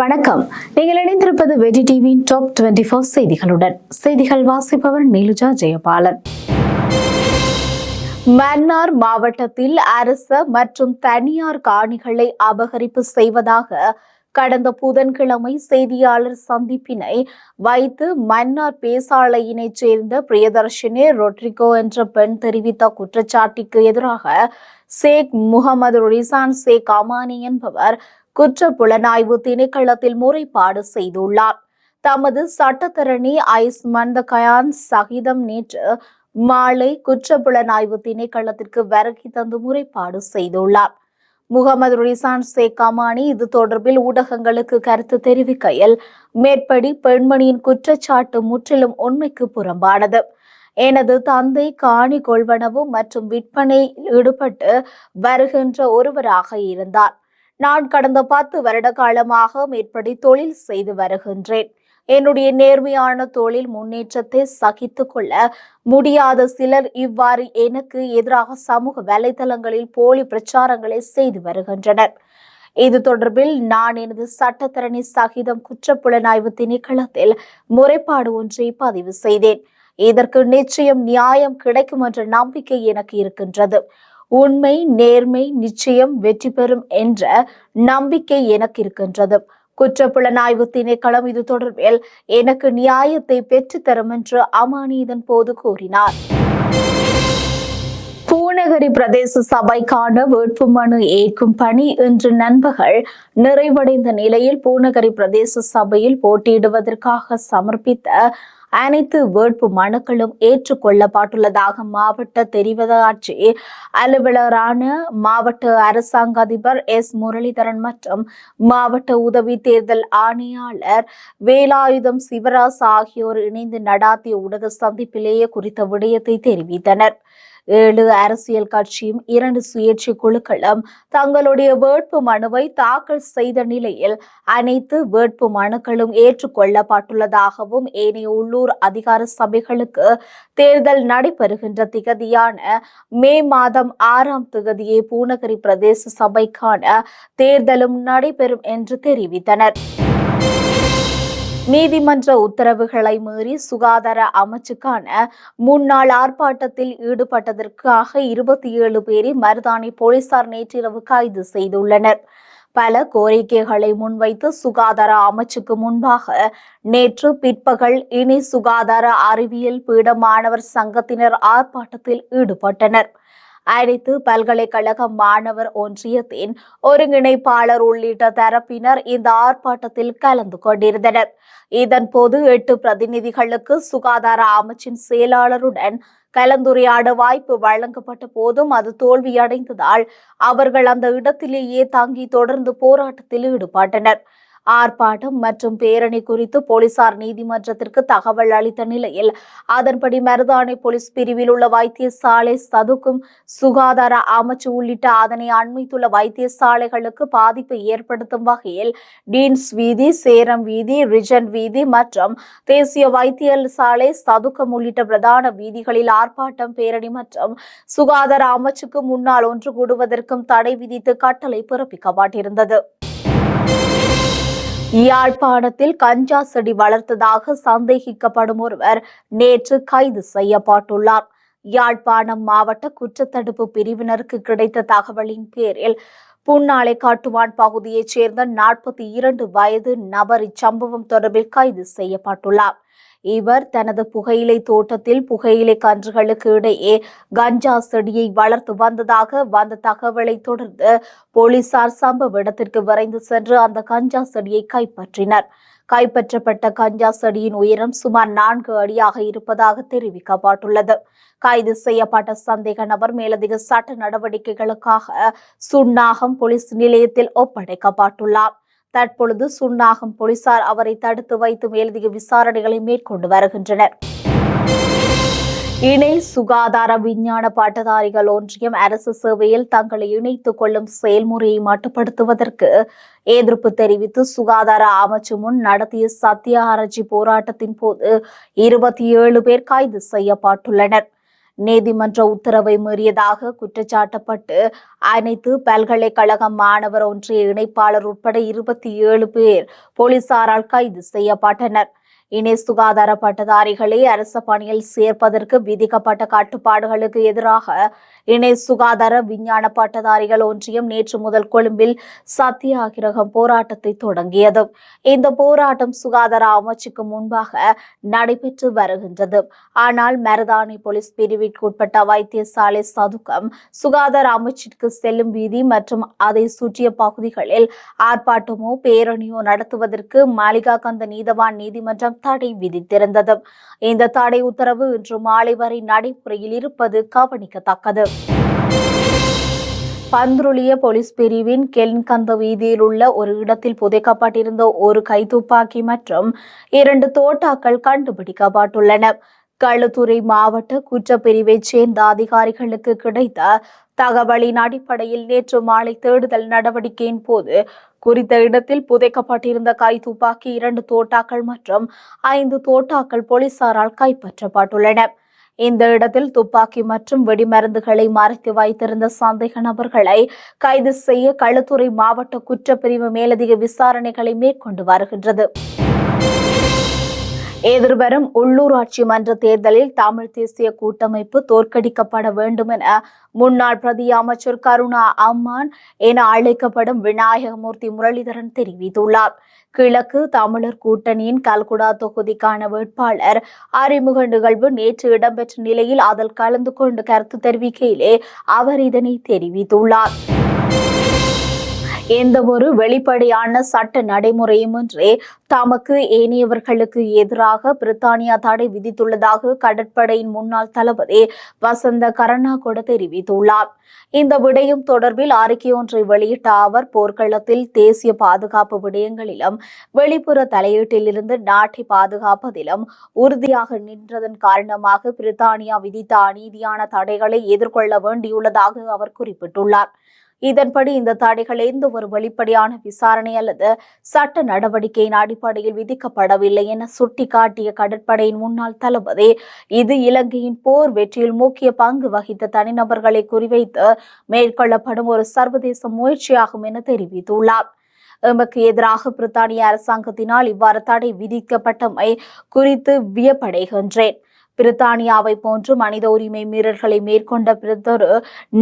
வணக்கம். நீங்கள் இணைந்திருப்பது வெடி டிவியின் டாப் டுவெண்டி ஃபோர் செய்திகளுடன். செய்திகள் வாசிப்பவர் நீலுஜா ஜெயபாலன். மன்னார் மாவட்டத்தில் அரச மற்றும் தனியார் காணிகளை அபகரிப்பு செய்வதாக கடந்த புதன்கிழமை செய்தியாளர் சந்திப்பினை வைத்து மன்னார் பேசாலையினைச் சேர்ந்த பிரியதர்ஷினி ரொட்ரிகோ என்ற பெண் தெரிவித்த குற்றச்சாட்டிற்கு எதிராக சேக் முகமது ரிசான் சேக் அமானி என்பவர் குற்ற புலனாய்வு திணைக்களத்தில் முறைப்பாடு செய்துள்ளார். தமது சட்டத்தரணி ஐஸ் மந்தகயான் சகிதம் நேற்று மாலை குற்ற புலனாய்வு திணைக்களத்திற்கு வருகை தந்து முறைப்பாடு செய்துள்ளார். முகமது ரிசான் ஷேக் அமானி இது தொடர்பில் ஊடகங்களுக்கு கருத்து தெரிவிக்கையில் மேற்படி பெண்மணியின் குற்றச்சாட்டு முற்றிலும் உண்மைக்கு புறம்பானது. எனது தந்தை காணி கொள்வனவு மற்றும் விற்பனையில் ஈடுபட்டு வருகின்ற ஒருவராக இருந்தார். நான் கடந்த பத்து வருட காலமாக மேற்படி தொழில் செய்து வருகின்றேன். என்னுடைய நேர்மையான தொழில் முன்னேற்றத்தை சகித்து கொள்ள முடியாத சிலர் இவ்வாறு எனக்கு எதிராக சமூக வலைதளங்களில் போலி பிரச்சாரங்களை செய்து வருகின்றனர். இது தொடர்பில் நான் எனது சட்டத்தரணி சகிதம் குற்றப்புலனாய்வு திணைக்களத்தில் முறைப்பாடு ஒன்றை பதிவு செய்தேன். இதற்கு நிச்சயம் நியாயம் கிடைக்கும் என்ற நம்பிக்கை எனக்கு இருக்கின்றது. உண்மை நேர்மை நிச்சயம் வெற்றி பெறும் என்ற நம்பிக்கை எனக்கு இருக்கின்றது. குற்றப்புலனாய்வு திணைக்களம் இது தொடர்பில் எனக்கு நியாயத்தை பெற்றுத்தரும் என்று அமானி இதன் போது கூறினார். பூநகரி பிரதேச சபைக்கான வேட்புமனு ஏற்கும் பணி இன்று நண்பகல் நிறைவடைந்த நிலையில் பூநகரி பிரதேச சபையில் போட்டியிடுவதற்காக சமர்ப்பித்த அனைத்து வேட்பு மனுக்களும் ஏற்றுக்கொள்ளப்பட்டுள்ளதாக மாவட்ட தெரிவதாட்சி அலுவலரான மாவட்ட அரசாங்க அதிபர் எஸ் முரளிதரன் மற்றும் மாவட்ட உதவி தேர்தல் ஆணையாளர் வேலாயுதம் சிவராஸ் ஆகியோர் இணைந்து நடாத்திய ஊடக சந்திப்பிலேயே குறித்த விடயத்தை தெரிவித்தனர். ஏழு அரசியல் கட்சியும் இரண்டு சுயேட்சை குழுக்களும் தங்களுடைய வேட்பு மனுவை தாக்கல் செய்த நிலையில் அனைத்து வேட்பு மனுக்களும் ஏற்றுக்கொள்ளப்பட்டுள்ளதாகவும் ஏனைய உள்ளூர் அதிகார சபைகளுக்கு தேர்தல் நடைபெறுகின்ற திகதியான மே மாதம் ஆறாம் திகதியே பூநகரி பிரதேச சபைக்கான தேர்தலும் நடைபெறும் என்று தெரிவித்தனர். நீதிமன்ற உத்தரவுகளை மீறி சுகாதார அமைச்சுக்கான முன்னாள் ஆர்ப்பாட்டத்தில் ஈடுபட்டதற்காக இருபத்தி ஏழு பேரை மருதாணி போலீசார் நேற்றிரவு கைது செய்துள்ளனர். பல கோரிக்கைகளை முன்வைத்து சுகாதார அமைச்சுக்கு முன்பாக நேற்று பிற்பகல் இனி சுகாதார அறிவியல் பீட மாணவர் சங்கத்தினர் ஆர்ப்பாட்டத்தில் ஈடுபட்டனர். அனைத்து பல்கலைக்கழக மாணவர் ஒன்றியத்தின் ஒருங்கிணைப்பாளர் உள்ளிட்ட தரப்பினர் இந்த ஆர்ப்பாட்டத்தில் கலந்து கொண்டிருந்தனர். இதன் போது எட்டு பிரதிநிதிகளுக்கு சுகாதார அமைச்சின் செயலாளருடன் கலந்துரையாட வாய்ப்பு வழங்கப்பட்ட போதும் அது தோல்வியடைந்ததால் அவர்கள் அந்த இடத்திலேயே தங்கி தொடர்ந்து போராட்டத்தில் ஈடுபட்டனர். ஆர்ப்பாட்டம் மற்றும் பேரணி குறித்து போலீசார் நீதிமன்றத்திற்கு தகவல் அளித்த நிலையில் அதன்படி மருதானை போலீஸ் பிரிவில் உள்ள வைத்தியசாலை சதுக்கும் சுகாதார அமைச்சு உள்ளிட்ட அதனை அண்மைத்துள்ள வைத்தியசாலைகளுக்கு பாதிப்பை ஏற்படுத்தும் வகையில் டீன்ஸ் வீதி சேரம் வீதி ரிஜன் வீதி மற்றும் தேசிய வைத்தியசாலை சதுக்கம் உள்ளிட்ட பிரதான வீதிகளில் ஆர்ப்பாட்டம் பேரணி மற்றும் சுகாதார அமைச்சுக்கு முன்னால் ஒன்று கூடுவதற்கும் தடை விதித்து கட்டளை பிறப்பிக்கப்பட்டிருந்தது யாழ்ப்பாணத்தில் கஞ்சா செடி வளர்த்ததாக சந்தேகிக்கப்படும் ஒருவர் நேற்று கைது செய்யப்பட்டுள்ளார். யாழ்ப்பாணம் மாவட்ட குற்றத்தடுப்பு பிரிவினருக்கு கிடைத்த தகவலின் பேரில் புன்னாலை காட்டுவான் பகுதியைச் சேர்ந்த நாற்பத்தி இரண்டு வயது நபர் இச்சம்பவம் தொடர்பில் கைது செய்யப்பட்டுள்ளார். இவர் தனது புகையிலை தோட்டத்தில் புகையிலை கன்றுகளுக்கு இடையே கஞ்சா செடியை வளர்த்து வந்ததாக வந்த தகவலை தொடர்ந்து போலீசார் சம்பவ இடத்திற்கு விரைந்து சென்று அந்த கஞ்சா செடியை கைப்பற்றினர். கைப்பற்றப்பட்ட கஞ்சா செடியின் உயரம் சுமார் நான்கு அடியாக இருப்பதாக தெரிவிக்கப்பட்டுள்ளது. கைது செய்யப்பட்ட சந்தேக நபர் மேலதிக சட்ட நடவடிக்கைகளுக்காக சுன்னாகம் போலீஸ் நிலையத்தில் ஒப்படைக்கப்பட்டுள்ளார். தற்பொழுது சுன்னாகம் போலீசார் அவரை தடுத்து வைத்து மேலதிக விசாரணைகளை மேற்கொண்டு வருகின்றனர். இணை சுகாதார விஞ்ஞான பட்டதாரிகள் ஒன்றியம் அரசு சேவையில் தங்களை இணைத்துக் கொள்ளும் செயல்முறையை மட்டுப்படுத்துவதற்கு எதிர்ப்பு தெரிவித்து சுகாதார அமைச்சு முன் நடத்திய சத்தியாரஜி போராட்டத்தின் போது இருபத்தி ஏழு பேர் கைது செய்யப்பட்டுள்ளனர். நீதிமன்ற உத்தரவை மீறியதாக குற்றச்சாட்டப்பட்டு அனைத்து பல்கலைக்கழக மாணவர் ஒன்றிய இணைப்பாளர் உட்பட இருபத்தி ஏழு பேர் போலீசாரால் கைது செய்யப்பட்டனர். இணை சுகாதார பட்டதாரிகளை அரச பணியில் சேர்ப்பதற்கு விதிக்கப்பட்ட கட்டுப்பாடுகளுக்கு எதிராக இணை சுகாதார விஞ்ஞான பட்டதாரிகள் ஒன்றியம் நேற்று முதல் கொழும்பில் சத்தியாகிரகம் போராட்டத்தை தொடங்கியது. இந்த போராட்டம் சுகாதார அமைச்சுக்கு முன்பாக நடைபெற்று வருகின்றது. ஆனால் மருதாணி போலீஸ் பிரிவிற்குட்பட்ட வைத்தியசாலை சதுக்கம் சுகாதார அமைச்சிற்கு செல்லும் வீதி மற்றும் அதை சுற்றிய பகுதிகளில் ஆர்ப்பாட்டமோ பேரணியோ நடத்துவதற்கு மாளிகா கந்த நீதவான் நீதிமன்றம் தடை விதித்திருந்தது இந்த தடை உத்தரவு இன்று மாலை வரை நடைமுறையில் இருப்பது கவனிக்கத்தக்கது. பந்துருளிய போலீஸ் பிரிவின் கெல்கந்த வீதியில் உள்ள ஒரு இடத்தில் புதைக்கப்பட்டிருந்த ஒரு கைத்துப்பாக்கி மற்றும் இரண்டு தோட்டாக்கள் கண்டுபிடிக்கப்பட்டுள்ளன. களுத்துறை மாவட்ட குற்றப்பிரிவைச் சேர்ந்த அதிகாரிகளுக்கு கிடைத்த தகவலின் அடிப்படையில் நேற்று மாலை தேடுதல் நடவடிக்கையின் போது குறித்த இடத்தில் புதைக்கப்பட்டிருந்த கை துப்பாக்கி இரண்டு தோட்டாக்கள் மற்றும் ஐந்து தோட்டாக்கள் போலீசாரால் கைப்பற்றப்பட்டுள்ளன. இந்த இடத்தில் துப்பாக்கி மற்றும் வெடிமருந்துகளை மறைத்து வைத்திருந்த சந்தேக நபர்களை கைது செய்ய களுத்துறை மாவட்ட குற்றப்பிரிவு மேலதிக விசாரணைகளை மேற்கொண்டு வருகின்றது. எதிர்வரும் உள்ளூராட்சி மன்ற தேர்தலில் தமிழ் தேசிய கூட்டமைப்பு தோற்கடிக்கப்பட வேண்டும் என முன்னாள் பிரதி அமைச்சர் கருணா அம்மான் என அழைக்கப்படும் விநாயகமூர்த்தி முரளிதரன் தெரிவித்துள்ளார். கிழக்கு தமிழர் கூட்டணியின் கல்குடா தொகுதிக்கான வேட்பாளர் அறிமுக நிகழ்வு நேற்று இடம்பெற்ற நிலையில் அதில் கலந்து கொண்டு கருத்து தெரிவிக்கையிலே அவர் இதனை தெரிவித்துள்ளார். எந்த ஒரு வெளிப்படையான சட்ட நடைமுறையுமின்றி தமக்கு ஏனையவர்களுக்கு எதிராக பிரித்தானியா தடை விதித்துள்ளதாக கடற்படையின் முன்னாள் தளபதி வசந்த கருணாகொட தெரிவித்துள்ளார். இந்த விடயம் தொடர்பில் அறிக்கை ஒன்றை வெளியிட்ட அவர் போர்க்களத்தில் தேசிய பாதுகாப்பு விடயங்களிலும் வெளிப்புற தலையீட்டிலிருந்து நாட்டை பாதுகாப்பதிலும் உறுதியாக நின்றதன் காரணமாக பிரித்தானியா விதித்த அநீதியான தடைகளை எதிர்கொள்ள வேண்டியுள்ளதாக அவர் குறிப்பிட்டுள்ளார். இதன்படி இந்த தடைகள் எந்த ஒரு வெளிப்படையான விசாரணை அல்லது சட்ட நடவடிக்கையின் அடிப்படையில் விதிக்கப்படவில்லை என சுட்டிக்காட்டிய கடற்படையின் முன்னாள் தளபதி இது இலங்கையின் போர் வெற்றியில் முக்கிய பங்கு வகித்த தனிநபர்களை குறிவைத்து மேற்கொள்ளப்படும் ஒரு சர்வதேச முயற்சியாகும் என தெரிவித்துள்ளார். எமக்கு எதிராக பிரித்தானிய அரசாங்கத்தினால் இவ்வாறு தடை விதிக்கப்பட்டமை குறித்து வியப்படைகின்றேன். பிரித்தானியாவை போன்று மனித உரிமை மீறல்களை மேற்கொண்ட பிறந்தொரு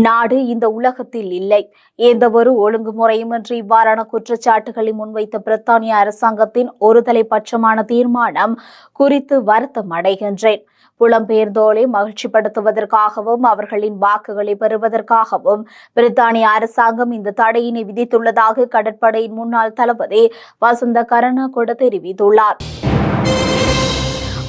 நாடு இந்த உலகத்தில் இல்லை. எந்தவொரு ஒழுங்குமுறையுமின்றி இவ்வாறான குற்றச்சாட்டுகளை முன்வைத்த பிரித்தானிய அரசாங்கத்தின் ஒருதலை பட்சமான தீர்மானம் குறித்து வருத்தம் அடைகின்றேன். புலம்பெயர்ந்தோரை மகிழ்ச்சிப்படுத்துவதற்காகவும் அவர்களின் வாக்குகளை பெறுவதற்காகவும் பிரித்தானிய அரசாங்கம் இந்த தடையினை விதித்துள்ளதாக கடற்படையின் முன்னாள் தளபதி வசந்த கருணாகொட தெரிவித்துள்ளார்.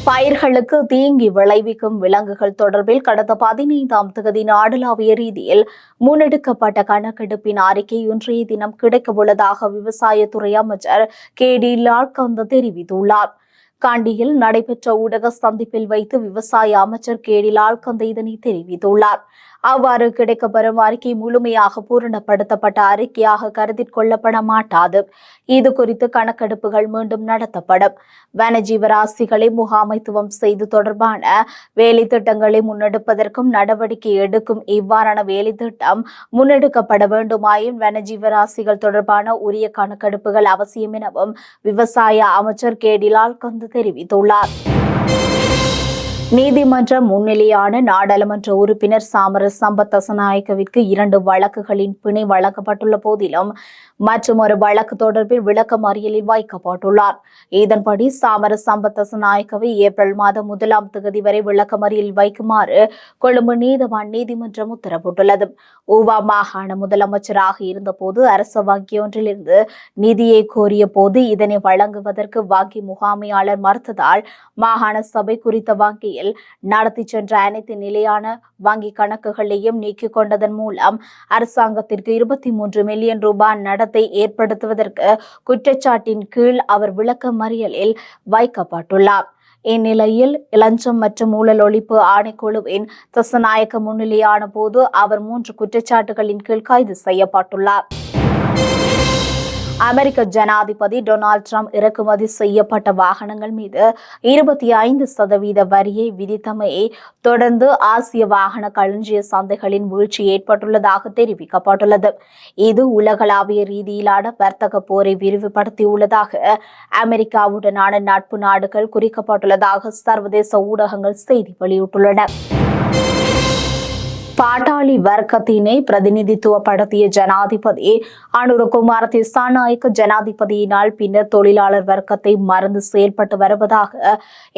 பயிர்களுக்கு தீங்கி விளைவிக்கும் விலங்குகள் தொடர்பில் கடந்த பதினைந்தாம் தேதி நாடளாவிய ரீதியில் முன்னெடுக்கப்பட்ட கணக்கெடுப்பின் அறிக்கை இன்றைய தினம் கிடைக்கவுள்ளதாக விவசாயத்துறை அமைச்சர் கே டி லால்கந்த தெரிவித்துள்ளார். காண்டியில் நடைபெற்ற ஊடக சந்திப்பில் வைத்து விவசாய அமைச்சர் கே டி லால்கந்த இதனை தெரிவித்துள்ளார். அவ்வாறு கிடைக்கப்பெறும் அறிக்கை முழுமையாக பூரணப்படுத்தப்பட்ட அறிக்கையாக கருதி கொள்ளப்பட மாட்டாது. இது குறித்து கணக்கெடுப்புகள் மீண்டும் நடத்தப்படும். வனஜீவராசிகளை முகாமைத்துவம் செய்து தொடர்பான வேலை திட்டங்களை முன்னெடுப்பதற்கும் நடவடிக்கை எடுக்கும் இவ்வாறான வேலை திட்டம் முன்னெடுக்கப்பட வேண்டுமாயின் வனஜீவராசிகள் தொடர்பான உரிய கணக்கெடுப்புகள் அவசியம் எனவும் விவசாய அமைச்சர் கே டி லால்கந்து தெரிவித்துள்ளார். நீதிமன்ற முன்னிலையான நாடாளுமன்ற உறுப்பினர் சாமர சம்பத் தசநாயக்கவிற்கு இரண்டு வழக்குகளின் பிணை வழங்கப்பட்டுள்ள போதிலும் மற்றும் ஒரு வழக்கு தொடர்பில் விளக்கம் அறியலில் வைக்கப்பட்டுள்ளார். இதன்படி சாமர சம்பத் தசநாயக்கவை ஏப்ரல் மாதம் முதலாம் தேதி வரை விளக்கம் அறியலில் வைக்குமாறு கொழும்பு நீதவான் நீதிமன்றம் உத்தரவிட்டுள்ளது. ஊவா மாகாண முதலமைச்சராக இருந்தபோது அரசு வங்கியொன்றிலிருந்து நிதியை கோரிய போது இதனை வழங்குவதற்கு வங்கி முகாமையாளர் மறுத்ததால் மாகாண சபை குறித்த வங்கி வங்கியில் நடத்தி சென்ற அனைத்து நிலையான வங்கி கணக்குகளையும் நீக்கிக் கொண்டதன் மூலம் அரசாங்கத்திற்கு இருபத்தி மூன்று மில்லியன் ரூபாய் நடத்தை ஏற்படுத்துவதற்கு குற்றச்சாட்டின் கீழ் அவர் விளக்க மறியலில் வைக்கப்பட்டுள்ளார். இந்நிலையில் இளஞ்சம் மற்றும் ஊழல் ஒழிப்பு ஆணைக்குழுவின் தசநாயக்க முன்னிலையான போது அவர் மூன்று குற்றச்சாட்டுகளின் கீழ் கைது செய்யப்பட்டுள்ளார். அமெரிக்க ஜனாதிபதி டொனால்ட் ட்ரம்ப் இறக்குமதி செய்யப்பட்ட வாகனங்கள் மீது இருபத்தி ஐந்து சதவீத வரியை விதித்தமையை தொடர்ந்து ஆசிய வாகன களஞ்சிய சந்தைகளின் வீழ்ச்சி ஏற்பட்டுள்ளதாக தெரிவிக்கப்பட்டுள்ளது. இது உலகளாவிய ரீதியிலான வர்த்தக போரை விரிவுபடுத்தியுள்ளதாக அமெரிக்காவுடனான நட்பு நாடுகள் குறிக்கப்பட்டுள்ளதாக சர்வதேச ஊடகங்கள் செய்தி வெளியிட்டுள்ளன. பாட்டாளி வர்க்கத்தினை பிரதிநிதித்துவப்படுத்திய ஜனாதிபதி அனுரகுமார் திசாநாயக்க ஜனாதிபதியினால் பின்னர் தொழிலாளர் வர்க்கத்தை மறந்து செயல்பட்டு வருவதாக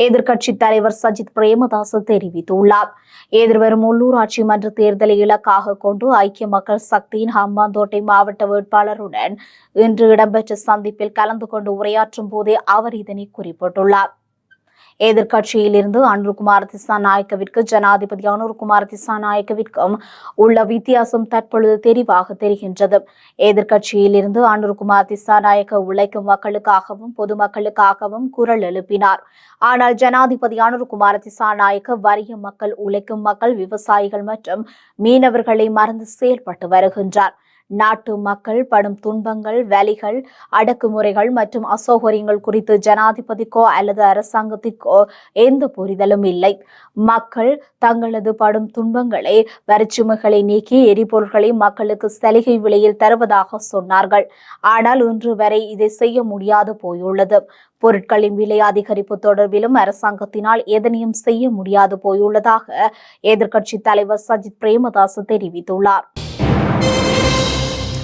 எதிர்க்கட்சி தலைவர் சஜித் பிரேமதாச தெரிவித்துள்ளார். எதிர்வரும் உள்ளூராட்சி மன்ற தேர்தலை இலக்காக கொண்டு ஐக்கிய மக்கள் சக்தியின் ஹம்பாந்தோட்டை மாவட்ட வேட்பாளருடன் இன்று இடம்பெற்ற சந்திப்பில் கலந்து கொண்டு உரையாற்றும் போதே அவர் இதனை குறிப்பிட்டுள்ளார். எதிர்க்கட்சியிலிருந்து அனுர்குமார் திசாநாயக்கவிற்கு ஜனாதிபதி அனுர்குமார் திசாநாயக்கவிற்கும் உள்ள வித்தியாசம் தற்பொழுது தெரிவாக தெரிகின்றது. எதிர்க்கட்சியிலிருந்து அனுர்குமார் திசாநாயக்க உழைக்கும் மக்களுக்காகவும் பொதுமக்களுக்காகவும் குரல் எழுப்பினார். ஆனால் ஜனாதிபதி அனுர்குமார் திசாநாயக்க வறிய மக்கள் உழைக்கும் மக்கள் விவசாயிகள் மற்றும் மீனவர்களை மறந்து செயல்பட்டு வருகின்றார். நாட்டு மக்கள் படும் துன்பங்கள் வலிகள் அடக்குமுறைகள் மற்றும் அசௌகரியங்கள் குறித்து ஜனாதிபதிக்கோ அல்லது அரசாங்கத்திற்கோ எந்த புரிதலும் இல்லை. மக்கள் தங்களது படும் துன்பங்களை வரிச்சுமைகளை நீக்கி எரிபொருள்களை மக்களுக்கு சலுகை விலையில் தருவதாக சொன்னார்கள். ஆனால் இன்று வரை இதை செய்ய முடியாது போயுள்ளது. பொருட்களின் விலை அதிகரிப்பு தொடர்பிலும் அரசாங்கத்தினால் எதனையும் செய்ய முடியாது போயுள்ளதாக எதிர்க்கட்சி தலைவர் சஜித் பிரேமதாஸ் தெரிவித்துள்ளார்.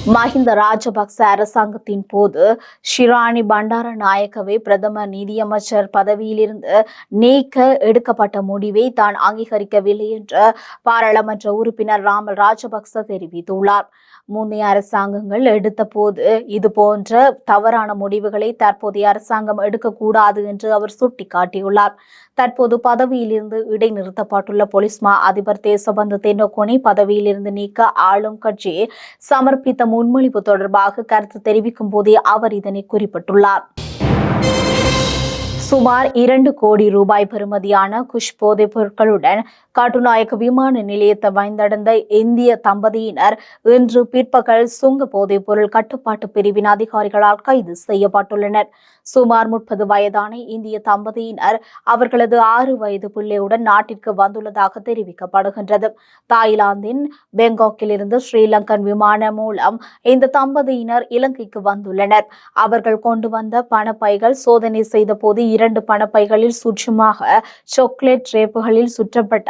மஹிந்த ராஜபக்ச அரசாங்கத்தின் போது ஷிராணி பண்டார நாயக்கவை பிரதம நிதியமைச்சர் பதவியிலிருந்து நீக்க எடுக்கப்பட்ட முடிவை தான் அங்கீகரிக்கவில்லை என்று பாராளுமன்ற உறுப்பினர் ராமல் ராஜபக்ச தெரிவித்துள்ளார். முந்தைய அரசாங்கங்கள் எடுத்த போது இது போன்ற தவறான முடிவுகளை தற்போதைய அரசாங்கம் எடுக்கக்கூடாது என்று அவர் சுட்டிக்காட்டியுள்ளார். தற்போது பதவியிலிருந்து இடைநிறுத்தப்பட்டுள்ள போலீஸ் மா அதிபர் தேசபந்து தென்னகோனை பதவியிலிருந்து நீக்க ஆளும் கட்சி சமர்ப்பித்த முன்மொழிவு தொடர்பாக கருத்து தெரிவிக்கும் போதே அவர் இதனை குறிப்பிட்டுள்ளார். சுமார் இரண்டு கோடி ரூபாய் பெறுமதியான குஷ் போதைப் பொருட்களுடன் காட்டுநாயக்க விமான நிலையத்தை வந்தடைந்த இந்திய தம்பதியினர் இன்று பிற்பகல் சுங்க போதைப் பொருள் கட்டுப்பாட்டு பிரிவின் அதிகாரிகளால் கைது செய்யப்பட்டுள்ளனர். சுமார் முப்பது வயதான இந்திய தம்பதியினர் அவர்களது ஆறு வயது பிள்ளையுடன் நாட்டிற்கு வந்துள்ளதாக தெரிவிக்கப்படுகின்றது. தாய்லாந்தின் பெங்காக்கில் இருந்து ஸ்ரீலங்கன் விமானம் மூலம் இந்த தம்பதியினர் இலங்கைக்கு வந்துள்ளனர். அவர்கள் கொண்டு வந்த பணப்பைகள் சோதனை செய்த போது இரண்டு பணப்பைகளில் சுற்றுமாக சாக்லேட் ரேப்புகளில் சுற்றப்பட்ட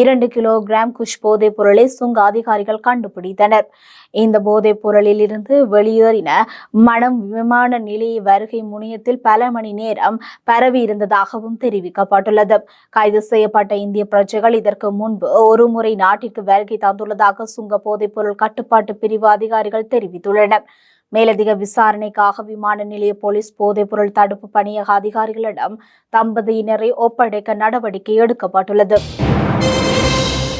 இரண்டு கிலோகிராம் குஷ் போதைப் பொருளை சுங்க அதிகாரிகள் கண்டுபிடித்தனர். இந்த போதைப் பொருளில் இருந்து வெளியேறின மனம் விமான நிலைய வருகை முனையத்தில் பல மணி நேரம் பரவி இருந்ததாகவும் தெரிவிக்கப்பட்டுள்ளது. கைது செய்யப்பட்ட இந்திய பிரஜைகள் இதற்கு முன்பு ஒரு முறை நாட்டிற்கு வருகை தந்துள்ளதாக சுங்க போதைப் பொருள் கட்டுப்பாட்டு பிரிவு அதிகாரிகள் தெரிவித்துள்ளனர். மேலதிக விசாரணைக்காக விமான நிலைய போலீஸ் போதைப் பொருள் தடுப்பு பணியக அதிகாரிகளிடம் தம்பதியினரை ஒப்படைக்க நடவடிக்கை எடுக்கப்பட்டுள்ளது. Thank you.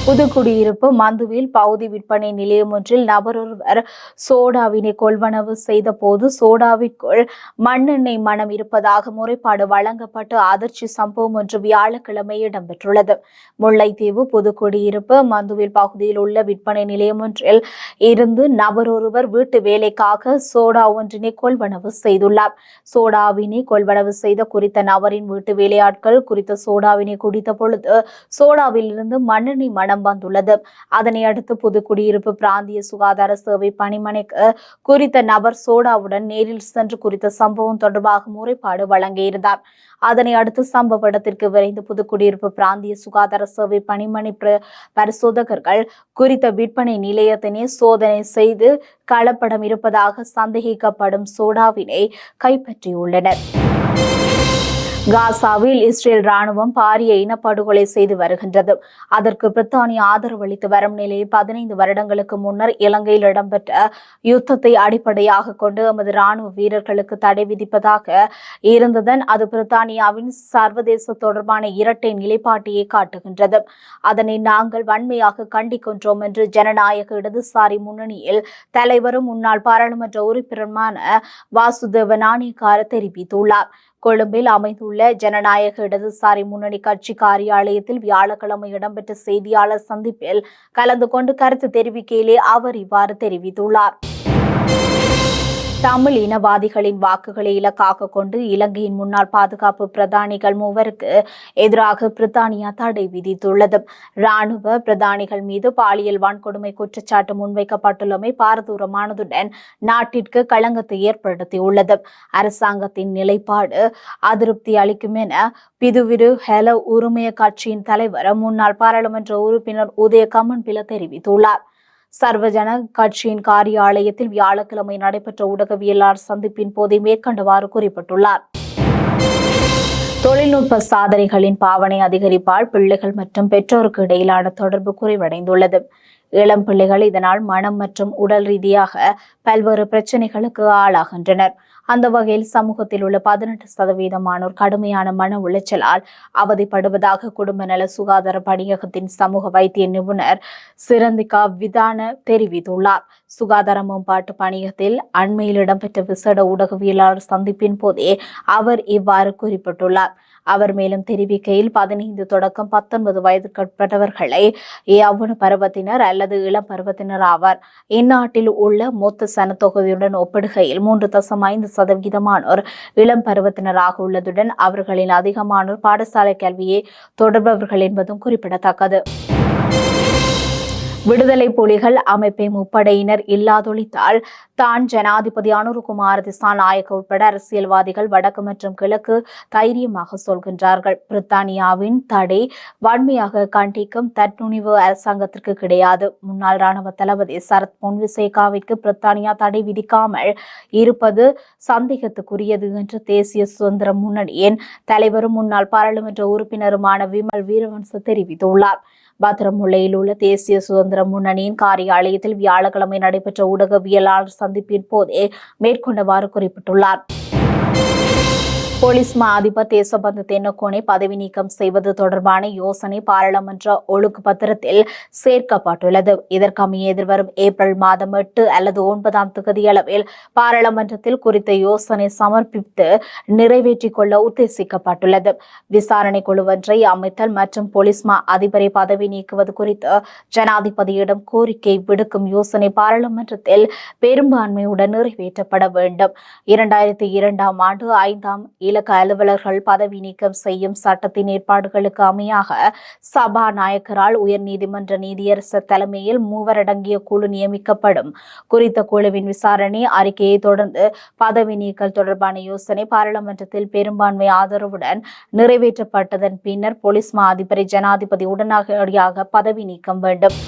புதுக்குடியிருப்பு மந்துவில் பகுதி விற்பனை நிலையம் ஒன்றில் நபரொருவர் சோடாவினை கொள்வனவு செய்த போது சோடாவிற்குள் மண்ணெண்ணெய் மனம் இருப்பதாக முறைப்பாடு வழங்கப்பட்டு அதிர்ச்சி சம்பவம் ஒன்று வியாழக்கிழமை இடம்பெற்றுள்ளது. முல்லைத்தீவு புதுக்குடியிருப்பு மந்துவில் பகுதியில் உள்ள விற்பனை நிலையம் ஒன்றில் இருந்து நபரொருவர் வீட்டு வேலைக்காக சோடா ஒன்றினை கொள்வனவு செய்துள்ளார். சோடாவினை கொள்வனவு செய்த குறித்த நபரின் வீட்டு வேலையாட்கள் குறித்த சோடாவினை குடித்த பொழுது சோடாவில் இருந்து மண்ணெண்ணெய் மனம் வந்துள்ளது. அதனை அடுத்து புதுக்குடியிருப்பு பிராந்திய சுகாதார சேவை பணிமனைக்கு குறித்த நபர் சோடாவுடன் நேரில் சென்று குறித்த சம்பவம் தொடர்பாக முறைப்பாடு வழங்கியிருந்தார் அதனை அடுத்து சம்பவ இடத்திற்கு விரைந்து புதுக்குடியிருப்பு பிராந்திய சுகாதார சேவை பணிமனை பிர- பரிசோதகர்கள் குறித்த விற்பனை நிலையத்தினை சோதனை செய்து கலப்படம் இருப்பதாக சந்தேகிக்கப்படும் சோடாவினை கைப்பற்றியுள்ளனர். காசாவில் இஸ்ரேல் ராணுவம் பாரிய இனப்படுகொலை செய்து வருகின்றது. அதற்கு பிரித்தானியா ஆதரவு அளித்து வரும் நிலையில் பதினைந்து வருடங்களுக்கு முன்னர் இலங்கையில் இடம்பெற்ற யுத்தத்தை அடிப்படையாக கொண்டு எமது ராணுவ வீரர்களுக்கு தடை விதிப்பதாக இருந்ததன் அது பிரித்தானியாவின் சர்வதேச தொடர்பான இரட்டை நிலைப்பாட்டையே காட்டுகின்றது. அதனை நாங்கள் வன்மையாக கண்டிக்கின்றோம் என்று ஜனநாயக இடதுசாரி முன்னணியில் தலைவரும் முன்னாள் பாராளுமன்ற உறுப்பினருமான வாசுதேவ நாணயக்கார தெரிவித்துள்ளார். கொழும்பில் அமைந்துள்ள ஜனநாயக இடதுசாரி முன்னணி கட்சி காரியாலயத்தில் வியாழக்கிழமை இடம்பெற்ற செய்தியாளர் சந்திப்பில் கலந்து கொண்டு கருத்து தெரிவிக்கையிலே அவர் இவ்வாறு தெரிவித்துள்ளார். தமிழ் இனவாதிகளின் வாக்குகளை இலக்காக கொண்டு இலங்கையின் முன்னாள் பாதுகாப்பு பிரதானிகள் மூவருக்கு எதிராக பிரித்தானியா தடை விதித்துள்ளது. ராணுவ பிரதானிகள் மீது பாலியல் வன்கொடுமை குற்றச்சாட்டு முன்வைக்கப்பட்டுள்ளமை பாரதூரமானதுடன் நாட்டிற்கு களங்கத்தை ஏற்படுத்தியுள்ளது. அரசாங்கத்தின் நிலைப்பாடு அதிருப்தி அளிக்கும் என பிதுவிரு ஹெல உரிமைய கட்சியின் தலைவர் முன்னாள் பாராளுமன்ற உறுப்பினர் உதய கமன்பில தெரிவித்துள்ளார். சர்வஜன கட்சியின் காரியாலயத்தில் வியாழக்கிழமை நடைபெற்ற ஊடகவியலாளர் சந்திப்பின் போதே மேற்கண்டவாறு குறிப்பிட்டுள்ளார். தொழில்நுட்ப சாதனைகளின் பாவனை அதிகரிப்பால் பிள்ளைகள் மற்றும் பெற்றோருக்கு இடையிலான தொடர்பு குறைவடைந்துள்ளது. இளம் பிள்ளைகள் இதனால் மனம் மற்றும் உடல் ரீதியாக பல்வேறு பிரச்சனைகளுக்கு ஆளாகின்றனர். அந்த வகையில் சமூகத்தில் உள்ள பதினெட்டு சதவீதமானோர் கடுமையான மன உளைச்சலால் அவதிப்படுவதாக குடும்ப நல சுகாதார பணியகத்தின் சமூக வைத்திய நிபுணர் சிரந்திகா விதான தெரிவித்துள்ளார். சுகாதார மேம்பாட்டு பணியகத்தில் அண்மையில் இடம்பெற்ற விசேட ஊடகவியலாளர் சந்திப்பின் போதே அவர் இவ்வாறு குறிப்பிட்டுள்ளார். அவர் மேலும் தெரிவிக்கையில் பதினைந்து தொடக்கம் பத்தொன்பது வயதுக்குட்பட்டவர்களை யவுன பருவத்தினர் அல்லது இளம் பருவத்தினர் ஆவார். இந்நாட்டில் உள்ள மொத்த சனத்தொகுதியுடன் ஒப்பிடுகையில் மூன்று தசம் ஐந்து சதவிகிதமானோர் இளம் பருவத்தினராக உள்ளதுடன் அவர்களின் அதிகமானோர் பாடசாலை கல்வியை தொடர்பவர்கள் என்பதும் குறிப்பிடத்தக்கது. விடுதலை புலிகள் அமைப்பை முப்படையினர் இல்லாதொழித்தால் தான் ஜனாதிபதி அனுருகுமார் திசாநாயக்க உட்பட அரசியல்வாதிகள் வடக்கு மற்றும் கிழக்கு தைரியமாக சொல்கின்றார்கள். பிரித்தானியாவின் தடை வன்மையாக கண்டிக்கும் தற்துணிவு அரசாங்கத்திற்கு கிடையாது. முன்னாள் ராணுவ தளபதி சரத் பொன்விசேகாவிற்கு பிரித்தானியா தடை விதிக்காமல் இருப்பது சந்தேகத்துக்குரியது என்று தேசிய சுதந்திர முன்னணியின் தலைவரும் முன்னாள் பாராளுமன்ற உறுப்பினருமான விமல் வீரவன்ச தெரிவித்துள்ளார். பத்திரமுல்லையில் உள்ள தேசிய சுதந்திர முன்னணியின் காரியாலயத்தில் வியாழக்கிழமை நடைபெற்ற ஊடகவியலாளர் சந்திப்பின் போதே மேற்கொண்டவாறு குறிப்பிட்டுள்ளார். போலீஸ் மா அதிபர் தேசபந்து தென்னக்கோனை பதவி நீக்கம் செய்வது தொடர்பான யோசனை பாராளுமன்ற ஒழுங்கு பத்திரத்தில் சேர்க்கப்பட்டுள்ளது. இதற்கமைய எதிர்வரும் ஏப்ரல் மாதம் எட்டு அல்லது ஒன்பதாம் தேதி அளவில் பாராளுமன்றத்தில் குறித்த யோசனை சமர்ப்பித்து நிறைவேற்றிக் கொள்ள உத்தேசிக்கப்பட்டுள்ளது. விசாரணை குழு ஒன்றை அமைத்தல் மற்றும் போலீஸ் மா அதிபரை பதவி நீக்குவது குறித்து ஜனாதிபதியிடம் கோரிக்கை விடுக்கும் யோசனை பாராளுமன்றத்தில் பெரும்பான்மையுடன் நிறைவேற்றப்பட வேண்டும். இரண்டாயிரத்தி இரண்டாம் ஆண்டு ஐந்தாம் இலக்க அலுவலர்கள் பதவி நீக்கம் செய்யும் சட்டத்தின் ஏற்பாடுகளுக்கு அமையாக சபாநாயகரால் உயர்நீதிமன்ற நீதியரசர் தலைமையில் மூவரடங்கிய குழு நியமிக்கப்படும். குறித்த குழுவின் விசாரணை அறிக்கையை தொடர்ந்து பதவி நீக்கல் தொடர்பான யோசனை பாராளுமன்றத்தில் பெரும்பான்மை ஆதரவுடன் நிறைவேற்றப்பட்டதன் பின்னர் போலீஸ் மா அதிபரை ஜனாதிபதி உடனடியாக பதவி நீக்கம் வேண்டும்.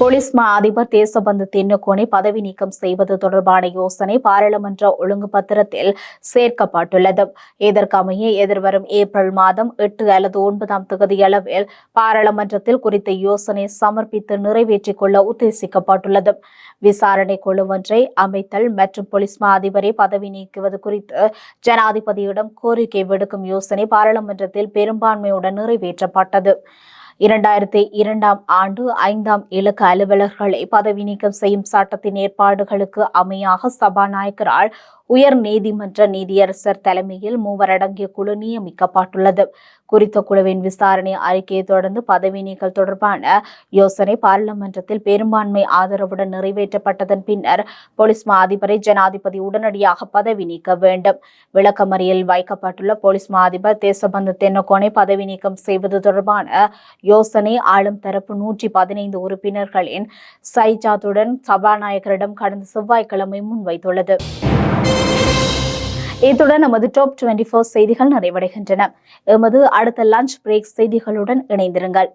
போலீஸ் மா அதிபர் தேசபந்து தென்னக்கோனை பதவி நீக்கம் செய்வது தொடர்பான யோசனை பாராளுமன்ற ஒழுங்கு பத்திரத்தில் சேர்க்கப்பட்டுள்ளது. இதற்கமைய எதிர்வரும் ஏப்ரல் மாதம் எட்டு அல்லது ஒன்பதாம் தொகுதியளவில் அளவில் பாராளுமன்றத்தில் குறித்த யோசனை சமர்ப்பித்து நிறைவேற்றிக் கொள்ள உத்தேசிக்கப்பட்டுள்ளது. விசாரணை குழு ஒன்றை அமைத்தல் மற்றும் போலீஸ் மா அதிபரை பதவி நீக்குவது குறித்து ஜனாதிபதியிடம் கோரிக்கை விடுக்கும் யோசனை பாராளுமன்றத்தில் பெரும்பான்மையுடன் நிறைவேற்றப்பட்டது. இரண்டாயிரத்தி இரண்டாம் ஆண்டு ஐந்தாம் இலக்க அலுவலர்களை பதவி நீக்கம் செய்யும் சட்டத்தின் ஏற்பாடுகளுக்கு அமையாக சபாநாயகரால் உயர் நீதிமன்ற நீதியரசர் தலைமையில் மூவரடங்கிய குழு நியமிக்கப்பட்டுள்ளது. குறித்த குழுவின் விசாரணை அறிக்கையை தொடர்ந்து பதவி நீக்கல் தொடர்பான யோசனை பாராளுமன்றத்தில் பெரும்பான்மை ஆதரவுடன் நிறைவேற்றப்பட்டதன் பின்னர் போலீஸ் மா அதிபரை ஜனாதிபதி உடனடியாக பதவி நீக்க வேண்டும். விளக்கமறியல் வைக்கப்பட்டுள்ள போலீஸ் மா அதிபர் தேசபந்து தென்னகோனை பதவி நீக்கம் செய்வது தொடர்பான யோசனை ஆளும் தரப்பு நூற்றி பதினைந்து உறுப்பினர்களின் சைஜாத்துடன் சபாநாயகரிடம் கடந்த செவ்வாய்க்கிழமை முன்வைத்துள்ளது. இத்துடன் நமது டாப் டுவெண்டி ஃபோர் செய்திகள் நிறைவடைகின்றன. எமது அடுத்த லஞ்ச் பிரேக் செய்திகளுடன் இணைந்திருங்கள்.